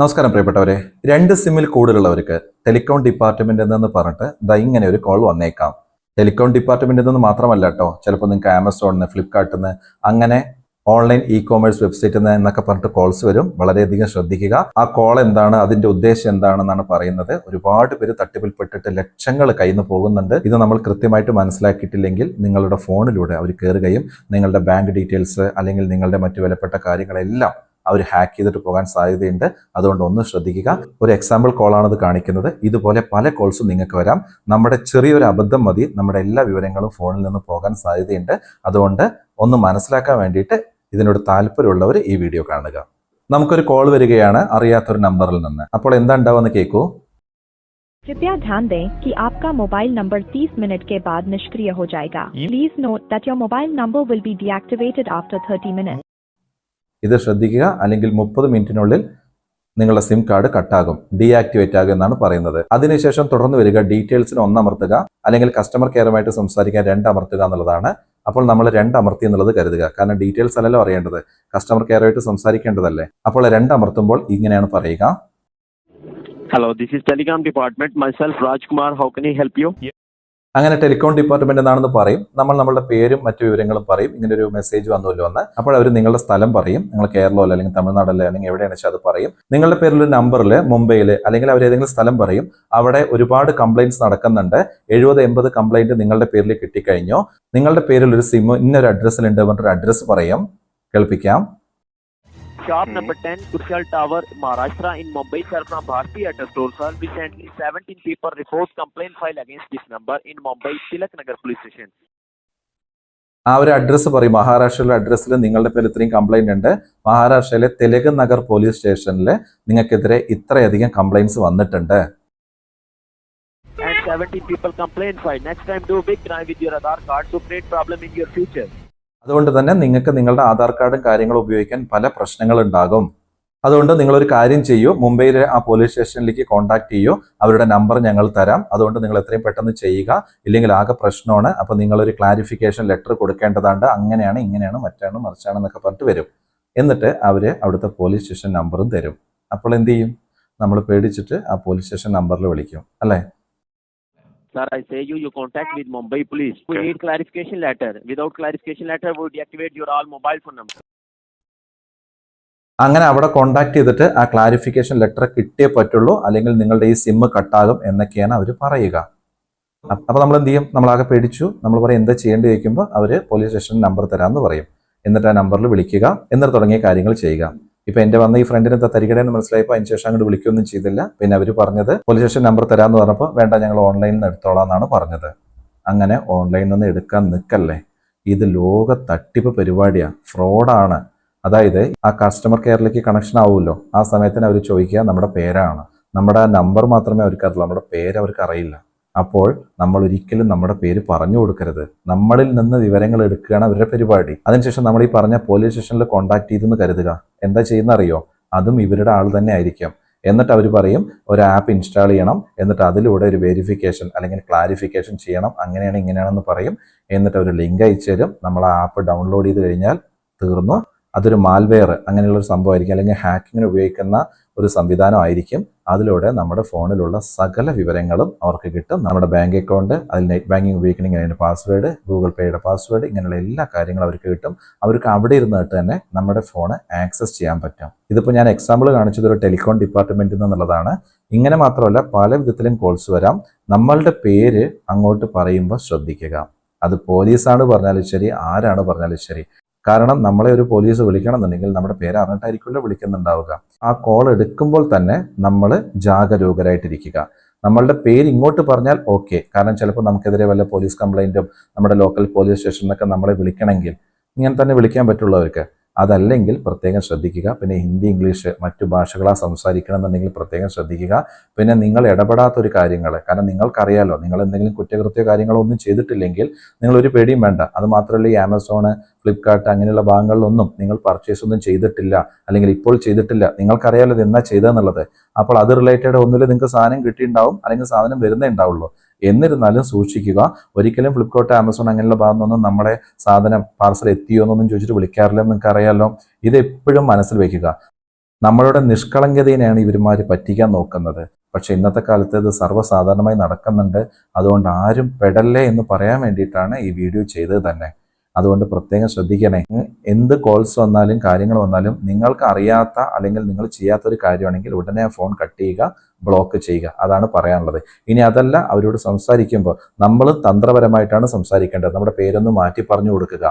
നമസ്കാരം പ്രിയപ്പെട്ടവരെ. രണ്ട് സിമ്മിൽ കൂടുതലുള്ളവർക്ക് ടെലികോം ഡിപ്പാർട്ട്മെന്റിൽ നിന്ന് പറഞ്ഞിട്ട് ദാ ഇങ്ങനെ ഒരു കോൾ വന്നേക്കാം. ടെലികോം ഡിപ്പാർട്ട്മെന്റിൽ നിന്ന് മാത്രമല്ല കേട്ടോ. ചിലപ്പോൾ നിങ്ങൾക്ക് ആമസോണിൽ നിന്ന് ഫ്ലിപ്കാർട്ടിൽ നിന്ന് അങ്ങനെ ഓൺലൈൻ ഇ കോമേഴ്സ് വെബ്സൈറ്റിൽ നിന്ന് എന്നൊക്കെ പറഞ്ഞിട്ട് കോൾസ് വരും. വളരെയധികം ശ്രദ്ധിക്കുക. ആ കോൾ എന്താണ് അതിന്റെ ഉദ്ദേശം എന്താണെന്നാണ് പറയുന്നത്. ഒരുപാട് പേര് തട്ടിപ്പിൽപ്പെട്ടിട്ട് ലക്ഷങ്ങൾ കയ്യിൽ പോകുന്നുണ്ട്. ഇത് നമ്മൾ കൃത്യമായിട്ട് മനസ്സിലാക്കിയിട്ടില്ലെങ്കിൽ നിങ്ങളുടെ ഫോണിലൂടെ അവർ കയറുകയും നിങ്ങളുടെ ബാങ്ക് ഡീറ്റെയിൽസ് അല്ലെങ്കിൽ നിങ്ങളുടെ മറ്റു വിലപ്പെട്ട കാര്യങ്ങളെല്ലാം അവർ ഹാക്ക് ചെയ്തിട്ട് പോകാൻ സാധ്യതയുണ്ട് അതുകൊണ്ട് ഒന്ന് ശ്രദ്ധിക്കുക ഒരു എക്സാമ്പിൾ കോളാണ് ഇത് കാണിക്കുന്നത് ഇതുപോലെ പല കോൾസും നിങ്ങൾക്ക് വരാം നമ്മുടെ ചെറിയൊരു അബദ്ധം മതി നമ്മുടെ എല്ലാ വിവരങ്ങളും ഫോണിൽ നിന്ന് പോകാൻ സാധ്യതയുണ്ട് അതുകൊണ്ട് ഒന്ന് മനസ്സിലാക്കാൻ വേണ്ടിയിട്ട് ഇതിനോട് താല്പര്യമുള്ളവർ ഈ വീഡിയോ കാണുക നമുക്കൊരു കോൾ വരികയാണ് അറിയാത്തൊരു നമ്പറിൽ നിന്ന് അപ്പോൾ എന്താ ഉണ്ടാവുമെന്ന് കേൾക്കൂ कृपया ध्यान दें कि आपका मोबाइल नंबर 30 मिनट के बाद निष्क्रिय हो जाएगा please note that your mobile number will be deactivated after 30 minutes. ഇത് ശ്രദ്ധിക്കുക. അല്ലെങ്കിൽ മുപ്പത് മിനിറ്റിനുള്ളിൽ നിങ്ങളുടെ സിം കാർഡ് കട്ടാകും. ഡീആക്ടിവേറ്റ് ആകും എന്നാണ് പറയുന്നത്. അതിനുശേഷം തുടർന്ന് വരിക. ഡീറ്റെയിൽസിന് ഒന്നമർത്തുക. അല്ലെങ്കിൽ കസ്റ്റമർ കെയറുമായിട്ട് സംസാരിക്കാൻ രണ്ട് അമർത്തുക എന്നുള്ളതാണ്. അപ്പോൾ നമ്മൾ രണ്ട് അമർത്തി എന്നുള്ളത് കരുതുക. കാരണം ഡീറ്റെയിൽസ് അല്ലല്ലോ അറിയേണ്ടത്. കസ്റ്റമർ കെയറുമായിട്ട് സംസാരിക്കേണ്ടതല്ലേ? അപ്പോൾ രണ്ട് അമർത്തുമ്പോൾ ഇങ്ങനെയാണ് പറയുക. Hello this is Telecom department myself Rajkumar how can help you? അങ്ങനെ ടെലികോം ഡിപ്പാർട്ട്മെന്റ് എന്നാണെന്ന് പറയും. നമ്മൾ നമ്മളുടെ പേരും മറ്റു വിവരങ്ങളും പറയും. ഇങ്ങനെ ഒരു മെസ്സേജ് വന്നല്ലോ എന്ന് അപ്പോൾ അവർ നിങ്ങളുടെ സ്ഥലം പറയും. നിങ്ങൾ കേരളമല്ല അല്ലെങ്കിൽ തമിഴ്നാടല്ലേ അല്ലെങ്കിൽ എവിടെയാണെന്ന് വെച്ചാൽ അത് പറയും. നിങ്ങളുടെ പേരിൽ ഒരു നമ്പറിൽ മുംബൈയിൽ അല്ലെങ്കിൽ അവർ ഏതെങ്കിലും സ്ഥലം പറയും. അവിടെ ഒരുപാട് കംപ്ലൈന്റ്സ് നടക്കുന്നുണ്ട്. എഴുപത് എൺപത് കംപ്ലൈന്റ് നിങ്ങളുടെ പേരിൽ കിട്ടിക്കഴിഞ്ഞോ. നിങ്ങളുടെ പേരിൽ ഒരു സിം ഇന്നൊരു അഡ്രസ്സിലുണ്ട് പറഞ്ഞൊരു അഡ്രസ്സ് പറയും. കേൾപ്പിക്കാം. Shop number 10, Kurshal Tower, Maharashtra in Mumbai, sir, from Bharti at a store, sir. Recently, 17 people report complaint file against this number in Mumbai, Tilak Nagar Police Station. ആ ഒരു അഡ്രസ്സ് പറയും മഹാരാഷ്ട്രയിലെ അഡ്രസ്സിൽ നിങ്ങളുടെ പേര് ഇത്രയും കംപ്ലൈന്റ് ഉണ്ട് മഹാരാഷ്ട്രയിലെ തെലങ്ക് നഗർ പോലീസ് സ്റ്റേഷനിൽ നിങ്ങൾക്കെതിരെ ഇത്രയധികം കംപ്ലൈന്റ്സ് വന്നിട്ടുണ്ട് And 17 people complaint file. Next time, do big crime with your Aadhaar card to create problem in your future. അതുകൊണ്ട് തന്നെ നിങ്ങൾക്ക് നിങ്ങളുടെ ആധാർ കാർഡും കാര്യങ്ങളും ഉപയോഗിക്കാൻ പല പ്രശ്നങ്ങൾ ഉണ്ടാകും അതുകൊണ്ട് നിങ്ങളൊരു കാര്യം ചെയ്യൂ. മുംബൈയിലെ ആ പോലീസ് സ്റ്റേഷനിലേക്ക് കോൺടാക്ട് ചെയ്യൂ. അവരുടെ നമ്പർ ഞങ്ങൾ തരാം. അതുകൊണ്ട് നിങ്ങൾ എത്രയും പെട്ടെന്ന് ചെയ്യുക. ഇല്ലെങ്കിൽ ആകെ പ്രശ്നമാണ്. അപ്പോൾ നിങ്ങളൊരു ക്ലാരിഫിക്കേഷൻ ലെറ്റർ കൊടുക്കേണ്ടതാണ്ട് അങ്ങനെയാണ് ഇങ്ങനെയാണ് മറ്റാണ് മറിച്ചാണ് എന്നൊക്കെ പറഞ്ഞിട്ട് വരും. എന്നിട്ട് അവർ അവിടുത്തെ പോലീസ് സ്റ്റേഷൻ നമ്പറും തരും. അപ്പോൾ എന്ത് ചെയ്യും? നമ്മൾ പേടിച്ചിട്ട് ആ പോലീസ് സ്റ്റേഷൻ നമ്പറിൽ വിളിക്കും. അല്ലേ? Sir, I say you, you contact with Mumbai Police. We need clarification letter. Without clarification letter, we deactivate your all mobile phone number. അങ്ങനെ അവിടെ കോണ്ടാക്ട് ചെയ്തിട്ട് ആ ക്ലാരിഫിക്കേഷൻ ലെറ്റർ കിട്ടിയേ പറ്റുള്ളൂ. അല്ലെങ്കിൽ നിങ്ങളുടെ ഈ സിം കട്ടാകും എന്നൊക്കെയാണ് അവർ പറയുക. അപ്പോൾ അപ്പൊ നമ്മൾ എന്ത് ചെയ്യും? നമ്മളാകെ പേടിച്ചു. നമ്മൾ പറയും എന്താ ചെയ്യേണ്ടി? ചോദിക്കുമ്പോൾ അവർ പോലീസ് സ്റ്റേഷൻ നമ്പർ തരാമെന്ന് പറയും. എന്നിട്ട് ആ നമ്പറിൽ വിളിക്കുക. എന്നിട്ട് തുടങ്ങിയ കാര്യങ്ങൾ ചെയ്യുക. ഇപ്പൊ എന്റെ വന്ന ഈ ഫ്രണ്ടിന് തരികടയെന്ന് മനസ്സിലായപ്പോൾ അതിന് ശേഷം അങ്ങോട്ട് വിളിക്കൊന്നും ചെയ്തില്ല. പിന്നെ അവർ പറഞ്ഞത് പോലീസ് സ്റ്റേഷൻ നമ്പർ തരാമെന്ന് പറഞ്ഞപ്പോൾ വേണ്ട ഞങ്ങൾ ഓൺലൈനിൽ നിന്ന് എടുത്തോളാം എന്നാണ് പറഞ്ഞത്. അങ്ങനെ ഓൺലൈനിൽ നിന്ന് എടുക്കാൻ നിൽക്കല്ലേ ഇത് ലോക തട്ടിപ്പ് പരിപാടിയാണ് ഫ്രോഡാണ്. അതായത് ആ കസ്റ്റമർ കെയറിലേക്ക് കണക്ഷൻ ആവുമല്ലോ. ആ സമയത്തിന് അവർ ചോദിക്കുക നമ്മുടെ പേരാണ്. നമ്മുടെ നമ്പർ മാത്രമേ അവർക്ക് അറിയുള്ളൂ നമ്മുടെ പേര് അവർക്ക് അറിയില്ല. അപ്പോൾ നമ്മൾ ഒരിക്കലും നമ്മുടെ പേര് പറഞ്ഞു കൊടുക്കരുത്. നമ്മളിൽ നിന്ന് വിവരങ്ങൾ എടുക്കുകയാണ് അവരുടെ പരിപാടി. അതിനുശേഷം നമ്മൾ ഈ പറഞ്ഞ പോലീസ് സ്റ്റേഷനിൽ കോൺടാക്ട് ചെയ്തെന്ന് കരുതുക. എന്താ ചെയ്യുന്ന അറിയോ അതും ഇവരുടെ ആൾ തന്നെ ആയിരിക്കും. എന്നിട്ട് അവർ പറയും ഒരു ആപ്പ് ഇൻസ്റ്റാൾ ചെയ്യണം. എന്നിട്ട് അതിലൂടെ ഒരു വെരിഫിക്കേഷൻ അല്ലെങ്കിൽ ക്ലാരിഫിക്കേഷൻ ചെയ്യണം. അങ്ങനെയാണ് ഇങ്ങനെയാണെന്ന് പറയും. എന്നിട്ട് ഒരു ലിങ്ക് അയച്ചു തരും. നമ്മൾ ആ ആപ്പ് ഡൗൺലോഡ് ചെയ്ത് കഴിഞ്ഞാൽ തീർന്നു. അതൊരു മാൽവെയർ അങ്ങനെയുള്ള ഒരു സംഭവമായിരിക്കും. അല്ലെങ്കിൽ ഹാക്കിങ്ങിന് ഉപയോഗിക്കുന്ന ഒരു സംവിധാനമായിരിക്കും. അതിലൂടെ നമ്മുടെ ഫോണിലുള്ള സകല വിവരങ്ങളും അവർക്ക് കിട്ടും. നമ്മുടെ ബാങ്ക് അക്കൗണ്ട് അതിൽ നെറ്റ് ബാങ്കിങ് ഉപയോഗിക്കണമെങ്കിൽ അതിന്റെ പാസ്വേഡ് ഗൂഗിൾ പേയുടെ പാസ്വേഡ് ഇങ്ങനെയുള്ള എല്ലാ കാര്യങ്ങളും അവർക്ക് കിട്ടും. അവർക്ക് അവിടെ ഇരുന്നിട്ട് തന്നെ നമ്മുടെ ഫോൺ ആക്സസ് ചെയ്യാൻ പറ്റും. ഇതിപ്പോൾ ഞാൻ എക്സാമ്പിൾ കാണിച്ചത് ഒരു ടെലികോം ഡിപ്പാർട്ട്മെന്റിൽ നിന്നുള്ളതാണ് ഇങ്ങനെ മാത്രമല്ല പല വിധത്തിലും കോൾസ് വരാം. നമ്മളുടെ പേര് അങ്ങോട്ട് പറയുമ്പോൾ ശ്രദ്ധിക്കുക. അത് പോലീസാണ് പറഞ്ഞാലും ശരി ആരാണ് പറഞ്ഞാലും ശരി. കാരണം നമ്മളെ ഒരു പോലീസ് വിളിക്കണമെന്നുണ്ടെങ്കിൽ നമ്മുടെ പേര് അറിഞ്ഞിട്ടായിരിക്കുമല്ലോ വിളിക്കുന്നുണ്ടാവുക. ആ കോൾ എടുക്കുമ്പോൾ തന്നെ നമ്മൾ ജാഗരൂകരായിട്ടിരിക്കുക. നമ്മളുടെ പേര് ഇങ്ങോട്ട് പറഞ്ഞാൽ ഓക്കെ കാരണം ചിലപ്പോൾ നമുക്കെതിരെ വല്ല പോലീസ് കംപ്ലൈന്റും നമ്മുടെ ലോക്കൽ പോലീസ് സ്റ്റേഷനിലൊക്കെ നമ്മളെ വിളിക്കണമെങ്കിൽ ഇങ്ങനെ തന്നെ വിളിക്കാൻ പറ്റുള്ളൂ അവർക്ക് അതല്ലെങ്കിൽ പ്രത്യേകം ശ്രദ്ധിക്കുക. പിന്നെ ഹിന്ദി ഇംഗ്ലീഷ് മറ്റു ഭാഷകളാ സംസാരിക്കണമെന്നുണ്ടെങ്കിൽ പ്രത്യേകം ശ്രദ്ധിക്കുക. പിന്നെ നിങ്ങൾ ഇടപെടാത്ത ഒരു കാര്യങ്ങൾ കാരണം നിങ്ങൾക്കറിയാലോ നിങ്ങൾ എന്തെങ്കിലും കുറ്റകൃത്യ കാര്യങ്ങളോ ഒന്നും ചെയ്തിട്ടില്ലെങ്കിൽ നിങ്ങൾ ഒരു പേടിയും വേണ്ട. അത് മാത്രമല്ല ഈ ആമസോണ് ഫ്ലിപ്കാർട്ട് അങ്ങനെയുള്ള ഭാഗങ്ങളിലൊന്നും നിങ്ങൾ പർച്ചേസ് ഒന്നും ചെയ്തിട്ടില്ല. അല്ലെങ്കിൽ ഇപ്പോൾ ചെയ്തിട്ടില്ല. നിങ്ങൾക്കറിയാലോ ഇത് എന്നാ ചെയ്തതെന്നുള്ളത്. അപ്പോൾ അത് റിലേറ്റഡ് ഒന്നുമില്ല. നിങ്ങൾക്ക് സാധനം കിട്ടിയിട്ടുണ്ടാവും. അല്ലെങ്കിൽ സാധനം വരുന്നേ ഉണ്ടാവുള്ളൂ. എന്നിരുന്നാലും സൂക്ഷിക്കുക. ഒരിക്കലും ഫ്ലിപ്കാർട്ട് ആമസോൺ അങ്ങനെയുള്ള ഭാഗത്തൊന്നും നമ്മുടെ സാധനം പാർസൽ എത്തിയോ എന്നൊന്നും ചോദിച്ചിട്ട് വിളിക്കാറില്ല നിങ്ങൾക്ക് അറിയാമല്ലോ ഇത് എപ്പോഴും മനസ്സിൽ വയ്ക്കുക. നമ്മളുടെ നിഷ്കളങ്കതയെയാണ് ഇവരുമാർ പറ്റിക്കാൻ നോക്കുന്നത്. പക്ഷെ ഇന്നത്തെ കാലത്ത് ഇത് സർവസാധാരണമായി നടക്കുന്നുണ്ട്. അതുകൊണ്ട് ആരും പെടല്ലേ എന്ന് പറയാൻ വേണ്ടിയിട്ടാണ് ഈ വീഡിയോ ചെയ്തത് തന്നെ. അതുകൊണ്ട് പ്രത്യേകം ശ്രദ്ധിക്കണേ. എന്ത് കോൾസ് വന്നാലും കാര്യങ്ങൾ വന്നാലും നിങ്ങൾക്ക് അറിയാത്ത അല്ലെങ്കിൽ നിങ്ങൾ ചെയ്യാത്ത ഒരു കാര്യമാണെങ്കിൽ ഉടനെ ഫോൺ കട്ട് ചെയ്യുക ബ്ലോക്ക് ചെയ്യുക. അതാണ് പറയാനുള്ളത്. ഇനി അതല്ല അവരോട് സംസാരിക്കുമ്പോൾ നമ്മൾ തന്ത്രപരമായിട്ടാണ് സംസാരിക്കേണ്ടത്. നമ്മുടെ പേരൊന്ന് മാറ്റി പറഞ്ഞു കൊടുക്കുക.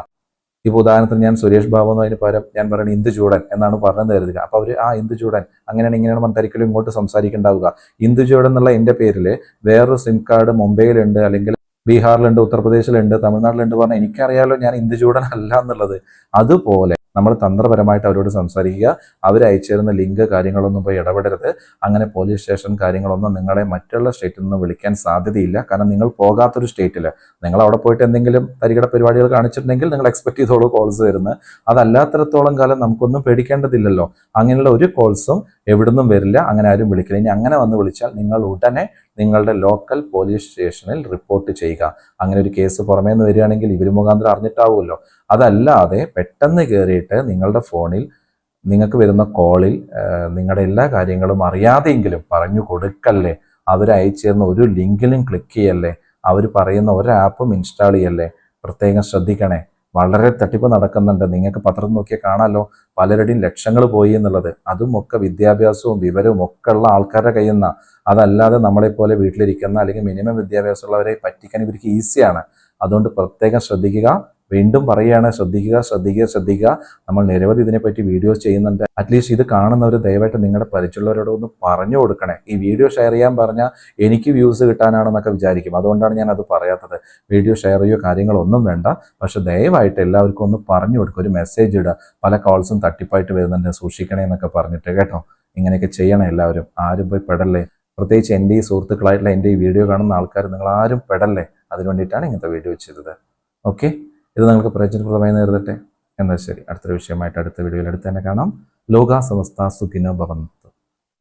ഇപ്പോൾ ഉദാഹരണത്തിന് ഞാൻ സുരേഷ് ബാബു എന്നതിന് പകരം ഞാൻ പറയുന്നത് ഇന്ദു ചൂടൻ എന്നാണ് പറഞ്ഞത് കരുതുക. അപ്പോൾ അവർ ആ ഇന്ദു ചൂടൻ. അങ്ങനെയാണ് ഇങ്ങനെയാണ് മന്ത്രിക്കലും ഇങ്ങോട്ട് സംസാരിക്കേണ്ടാവുക. ഇന്ദു ചൂടൻ എന്നുള്ള എന്റെ പേരിൽ വേറൊരു സിം കാർഡ് മുംബൈയിലുണ്ട് അല്ലെങ്കിൽ ബീഹാറിലുണ്ട് ഉത്തർപ്രദേശിലുണ്ട് തമിഴ്നാട്ടിലുണ്ട് പറഞ്ഞാൽ എനിക്കറിയാലോ ഞാൻ ഇന്ത്യ ചൂടൻ അല്ല എന്നുള്ളത്. അതുപോലെ നമ്മൾ തന്ത്രപരമായിട്ട് അവരോട് സംസാരിക്കുക തരുന്ന ലിങ്ക് കാര്യങ്ങളൊന്നും പോയി ഇടപെടരുത്. അങ്ങനെ പോലീസ് സ്റ്റേഷൻ കാര്യങ്ങളൊന്നും നിങ്ങളെ മറ്റുള്ള സ്റ്റേറ്റിൽ നിന്ന് വിളിക്കാൻ സാധ്യതയില്ല. കാരണം നിങ്ങൾ പോകാത്തൊരു സ്റ്റേറ്റിൽ നിങ്ങൾ അവിടെ പോയിട്ട് എന്തെങ്കിലും തരികട പരിപാടികൾ കാണിച്ചിട്ടുണ്ടെങ്കിൽ നിങ്ങൾ എക്സ്പെക്ട് ചെയ്തോളൂ കോൾസ് വരുന്നത്. അതല്ലാത്തടത്തോളം കാലം നമുക്കൊന്നും പേടിക്കേണ്ടതില്ലല്ലോ. അങ്ങനെയുള്ള ഒരു കോൾസും എവിടുന്നും വരില്ല അങ്ങനെ ആരും വിളിക്കില്ല. ഇനി അങ്ങനെ വന്ന് വിളിച്ചാൽ നിങ്ങൾ ഉടനെ നിങ്ങളുടെ ലോക്കൽ പോലീസ് സ്റ്റേഷനിൽ റിപ്പോർട്ട് ചെയ്യുക. അങ്ങനെ ഒരു കേസ് പുറമേ നിന്ന് വരികയാണെങ്കിൽ ഇവർ മുഖാന്തരം അറിഞ്ഞിട്ടാവുമല്ലോ. അതല്ലാതെ പെട്ടെന്ന് കയറിയിട്ട് നിങ്ങളുടെ ഫോണിൽ നിങ്ങൾക്ക് വരുന്ന കോളിൽ നിങ്ങളുടെ എല്ലാ കാര്യങ്ങളും അറിയാതെയെങ്കിലും പറഞ്ഞു കൊടുക്കല്ലേ? അവരയച്ചു തരുന്ന ഒരു ലിങ്കിലും ക്ലിക്ക് ചെയ്യല്ലേ? അവർ പറയുന്ന ഒരു ആപ്പും ഇൻസ്റ്റാൾ ചെയ്യല്ലേ? പ്രത്യേകം ശ്രദ്ധിക്കണേ. വളരെ തട്ടിപ്പ് നടക്കുന്നുണ്ട്. നിങ്ങൾക്ക് പത്രം നോക്കിയാൽ കാണാമല്ലോ പലരുടെയും ലക്ഷങ്ങൾ പോയി എന്നുള്ളത്. അതും ഒക്കെ വിദ്യാഭ്യാസവും വിവരവും ഒക്കെ ഉള്ള ആൾക്കാരുടെ കയ്യിൽ നിന്നാണ് അതല്ലാതെ നമ്മളെപ്പോലെ വീട്ടിലിരിക്കുന്ന അല്ലെങ്കിൽ മിനിമം വിദ്യാഭ്യാസമുള്ളവരെ പറ്റിക്കാൻ ഇവർക്ക് ഈസിയാണ് അതുകൊണ്ട് പ്രത്യേകം ശ്രദ്ധിക്കുക. വീണ്ടും പറയുകയാണ് ശ്രദ്ധിക്കുക ശ്രദ്ധിക്കുക ശ്രദ്ധിക്കുക. നമ്മൾ നിരവധി ഇതിനെപ്പറ്റി വീഡിയോസ് ചെയ്യുന്നുണ്ട്. അറ്റ്ലീസ്റ്റ് ഇത് കാണുന്നവർ ദയവായിട്ട് നിങ്ങളുടെ പരിചയമുള്ളവരോട് ഒന്ന് പറഞ്ഞു കൊടുക്കണേ. ഈ വീഡിയോ ഷെയർ ചെയ്യാൻ പറഞ്ഞാൽ എനിക്ക് വ്യൂസ് കിട്ടാനാണെന്നൊക്കെ വിചാരിക്കും. അതുകൊണ്ടാണ് ഞാൻ അത് പറയാത്തത്. വീഡിയോ ഷെയർ ചെയ്യോ കാര്യങ്ങളൊന്നും വേണ്ട. പക്ഷെ ദയവായിട്ട് എല്ലാവർക്കും ഒന്ന് പറഞ്ഞു കൊടുക്കുക ഒരു മെസ്സേജ് ഇടുക. പല കോൾസും തട്ടിപ്പായിട്ട് വരുന്നുണ്ട്. സൂക്ഷിക്കണേ എന്നൊക്കെ പറഞ്ഞിട്ട് കേട്ടോ. ഇങ്ങനെയൊക്കെ ചെയ്യണം എല്ലാവരും. ആരും പോയി പെടല്ലേ? പ്രത്യേകിച്ച് എന്റെ ഈ സുഹൃത്തുക്കളായിട്ടുള്ള എന്റെ ഈ വീഡിയോ കാണുന്ന ആൾക്കാർ നിങ്ങൾ ആരും പെടല്ലേ? അതിനു വേണ്ടിയിട്ടാണ് ഇങ്ങനത്തെ വീഡിയോ ചെയ്തത്. ഓക്കെ ഇത് നിങ്ങൾക്ക് പ്രയോജനപ്രദമായി നേരിടട്ടെ. എന്നാൽ ശരി അടുത്തൊരു വിഷയമായിട്ട് അടുത്ത വീഡിയോയിൽ അടുത്ത് തന്നെ കാണാം. ലോകാസമസ്ത സുഖിനോ ഭവൻ